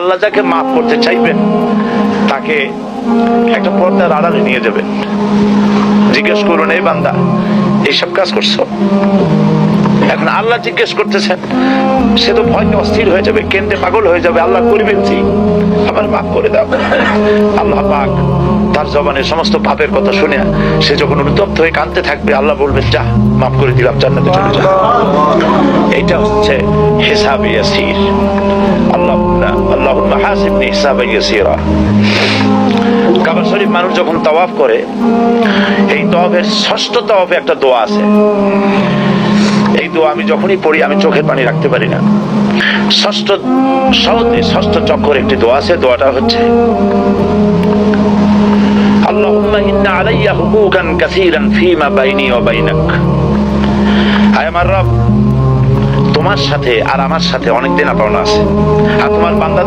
আল্লাহ যাকে মাফ করতে চাইবেন, তাকে একটা পর্দার আড়ালে নিয়ে যাবেন। জিজ্ঞেস করুন, এই বান্দা, এইসব কাজ করছ? এখন আল্লাহ জিজ্ঞেস করতেছেন, সে তো ভয় অস্থির হয়ে যাবে, কেন্দ্রে পাগল হয়ে যাবে, আল্লাহ করবেন জি আমার মাফ করে দাও। আল্লাহ পাক তার জবানের সমস্ত পাপের কথা শুনে সে যখন অনুতপ্ত হয়ে কাঁদতে থাকবে, আল্লাহ বলবেন, যা, মাফ করে দিলাম, জান্নাতে চলে যা। এইটা হচ্ছে হিসাব ইয়াসির আল্লাহ হাসিবনি হিসাব কাবা শরীফ মানুষ যখন তওয়াফ করে, এই তওয়াফের ষষ্ঠ তওয়াফে একটা দোয়া আছে। এই দোয়া আমি যখনই পড়ি, আমি চোখের পানি রাখতে পারি না। ষষ্ঠ, সহজে ষষ্ঠ চক্কর একটি দোয়া আছে, দোয়াটা হচ্ছে ইন্না আলাইয়া হুকুকান কাসীরান ফীমা বাইনি ওয়া বাইনাক। হায় আমার রব, তোমার সাথে আর আমার সাথে অনেক দিন পাওনা আছে। আর তোমার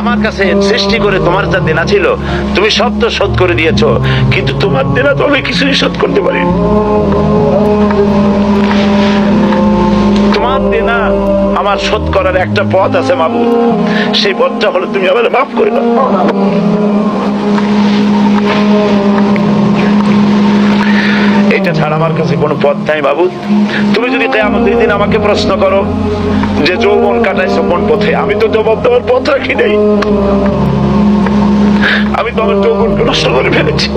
আমার কাছে সৃষ্টি করে তোমার যা দেনা ছিল, তুমি সব তো শোধ করে দিয়েছ। কিন্তু তোমার দেনা তো আমি কিছুই শোধ করতে পারি তোমার দেনা আমার শোধ করার একটা পথ আছে মাবু সেই পথটা হলো তুমি আমার মাফ করে দাও। ছাড়া আমার কাছে কোনো পথ নাই বাবু। তুমি যদি কেয়ামতের দিন আমাকে প্রশ্ন করো যে যৌবন কাটাইছো কোন পথে, আমি তো জবাব দেওয়ার পথ রাখি নাই। আমি তো আমার যৌবনকে নষ্ট করে ফেলেছি।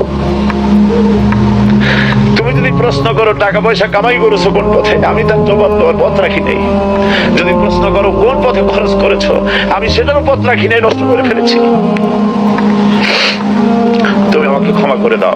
টাকা পয়সা কামাই করেছ পথে, আমি তার জবাব দেওয়ার পথ রাখি যদি প্রশ্ন করো, কোন পথে খরচ করেছ, আমি সেটারও পথ রাখি নাই, নষ্ট করে ফেলেছি। তুমি আমাকে ক্ষমা করে দাও।